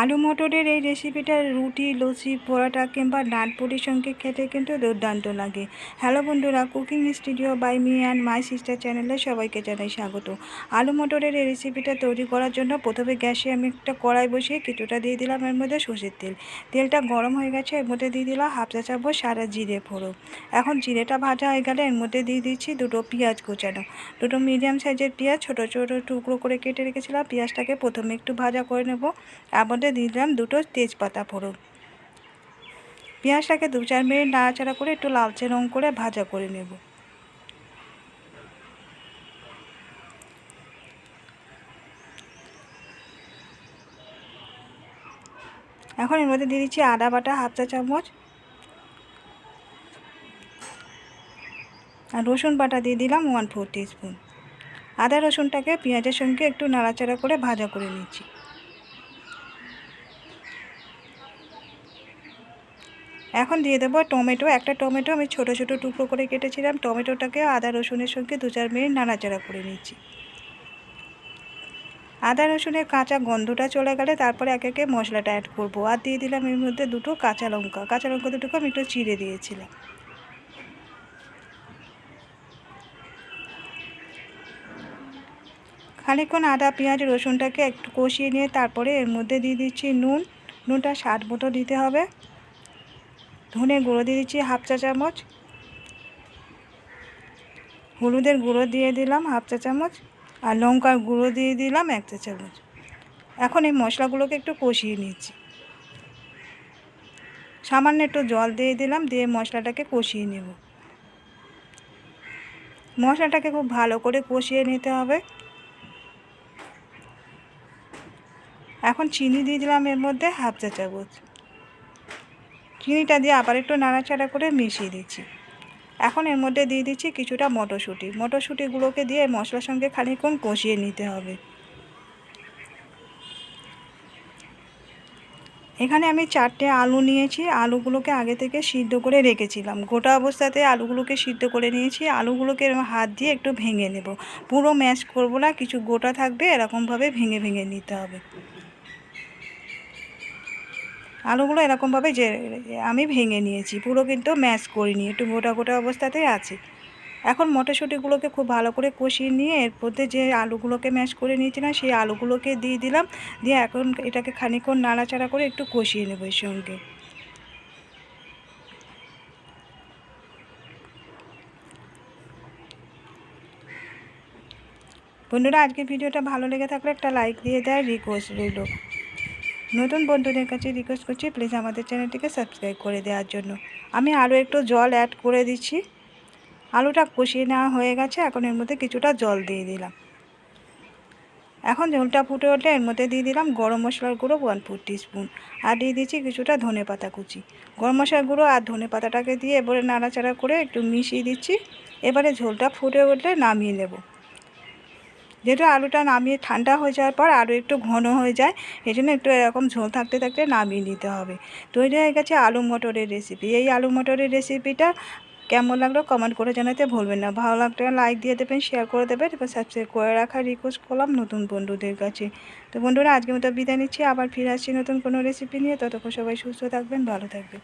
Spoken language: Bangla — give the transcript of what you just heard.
আলু মটরের এই রেসিপিটা রুটি, লুচি পরোটা কিংবা নান পুরির সঙ্গে খেতে কিন্তু দুর্দান্ত লাগে। হ্যালো বন্ধুরা cooking studio by me and my sister চ্যানেলে সবাইকে জানাই স্বাগত। আলু মটরের এই রেসিপিটা তৈরি করার জন্য প্রথমে গ্যাসে আমি একটা কড়াই বসিয়ে কিছুটা দিয়ে দিলাম। এর মধ্যে সর্ষের তেল। তেলটা গরম হয়ে গেছে, এর মধ্যে দিয়ে দিলাম হাফ চা চামচ সারা জিরে ফোড়ো এখন জিরেটা ভাজা হয়ে গেলে এর মধ্যে দিয়ে দিচ্ছি দুটো পেঁয়াজ কুচানো। দুটো মিডিয়াম সাইজের পেঁয়াজ, ছোটো ছোটো টুকরো করে কেটে রেখেছিলাম। পেঁয়াজটাকে প্রথমে একটু ভাজা করে নেব। তার মধ্যে দিয়ে দিলাম দুটো তেজপাতা ফোড়ন। পেঁয়াজটাকে দু চার মিনিট নাড়াচাড়া করে একটু লালচে রঙ করে ভাজা করে নেব। এখন এর মধ্যে দিয়ে দিচ্ছি আদা বাটা হাফ চা চামচ। আর রসুন বাটা দিয়ে দিলাম ওয়ান ফোর স্পুন আদা রসুনটাকে পেঁয়াজের সঙ্গে একটু নাড়াচাড়া করে ভাজা করে নিচ্ছি। এখন দিয়ে দেবো টমেটো। একটা টমেটো আমি ছোট ছোট টুকরো করে কেটেছিলাম। টমেটোটাকে আদা, রসুনের সঙ্গে দু চার মিনিট নাড়াচাড়া করে নিচ্ছি। আদা, রসুনের কাঁচা গন্ধটা চলে গেলে তারপরে একে একে মশলাটা অ্যাড করব। আর দিয়ে দিলাম এর মধ্যে দুটো কাঁচা লঙ্কা। কাঁচা লঙ্কা দুটোকে আমি একটু চিড়ে দিয়েছিলাম। খানিকক্ষণ আদা, পেঁয়াজ, রসুনটাকে একটু কষিয়ে নিয়ে তারপরে এর মধ্যে দিয়ে দিচ্ছি নুন। নুনটা স্বাদ মতো দিতে হবে। ধনে গুঁড়ো দিয়ে দিচ্ছি হাফ চা চামচ। হলুদের গুঁড়ো দিয়ে দিলাম হাফ চা চামচ আর লঙ্কার গুঁড়ো দিয়ে দিলাম এক চা চামচ। এখন এই মশলাগুলোকে একটু কষিয়ে নিচ্ছি। সামান্য একটু জল দিয়ে দিলাম, দিয়ে মশলাটাকে কষিয়ে নেব। মশলাটাকে খুব ভালো করে কষিয়ে নিতে হবে। এখন চিনি দিয়ে দিলাম এর মধ্যে হাফ চা চামচ। চিনিটা দিয়ে আবার একটু নাড়াচাড়া করে মিশিয়ে দিচ্ছি। এখন এর মধ্যে দিয়ে দিচ্ছি কিছুটা মটরশুঁটি। মটরশুঁটিগুলোকে দিয়ে মশলার সঙ্গে খানিকক্ষণ কষিয়ে নিতে হবে। এখানে আমি চারটে আলু নিয়েছি। আলুগুলোকে আগে থেকে সিদ্ধ করে রেখেছিলাম। গোটা অবস্থাতে আলুগুলোকে সিদ্ধ করে নিয়েছি। আলুগুলোকে হাত দিয়ে একটু ভেঙে নেব। পুরো ম্যাশ করব না, কিছু গোটা থাকবে, এরকমভাবে ভেঙে ভেঙে নিতে হবে। আলুগুলো এরকমভাবে যে, আমি ভেঙে নিয়েছি, পুরো কিন্তু ম্যাশ করিনি, একটু গোটা গোটা অবস্থাতেই আছে। এখন মটরশুঁটিগুলোকে খুব ভালো করে কষিয়ে নিয়ে, এর মধ্যে যে আলুগুলোকে ম্যাশ করে নিয়েছিলাম, সেই আলুগুলোকে দিয়ে দিলাম, দিয়ে এখন এটাকে খানিক্ষণ নাড়াচাড়া করে একটু কষিয়ে নেব এর সঙ্গে। বন্ধুরা, আজকের ভিডিওটা ভালো লেগে থাকলে একটা লাইক দিয়ে দেয়, রিকোয়েস্ট রইল। নতুন বন্ধুদের কাছে রিকোয়েস্ট করছি প্লিজ আমাদের চ্যানেলটিকে সাবস্ক্রাইব করে দেওয়ার জন্য। আমি আরও একটু জল অ্যাড করে দিচ্ছি। আলুটা কষিয়ে নেওয়া হয়ে গেছে, এখন এর মধ্যে কিছুটা জল দিয়ে দিলাম। এখন ঝোলটা ফুটে উঠলে এর মধ্যে দিয়ে দিলাম গরম মশলার গুঁড়ো ওয়ান ফোর স্পুন আর দিয়ে দিচ্ছি কিছুটা ধনে পাতা কুচি। গরম মশলার গুঁড়ো আর ধনে পাতাটাকে দিয়ে এবারে নাড়াচাড়া করে একটু মিশিয়ে দিচ্ছি। এবারে ঝোলটা ফুটে উঠলে নামিয়ে নেব। যেহেতু আলুটা নামিয়ে ঠান্ডা হয়ে যাওয়ার পর আরও একটু ঘন হয়ে যায় এই জন্য একটু এরকম ঝোল থাকতে থাকতে নামিয়ে নিতে হবে। তৈরি হয়ে গেছে আলু মটরের রেসিপি এই আলু মটরের রেসিপিটা কেমন লাগল কমেন্ট করে জানাতে ভুলবেন না। ভালো লাগলে লাইক দিয়ে দেবেন শেয়ার করে দেবেন এবার সাবস্ক্রাইব করে রাখার রিকোয়েস্ট করলাম নতুন বন্ধুদের কাছে। তো বন্ধুরা আজকে মতো বিদায় নিচ্ছি। আবার ফিরে আসছি নতুন কোনো রেসিপি নিয়ে। ততক্ষণ সবাই সুস্থ থাকবেন, ভালো থাকবেন।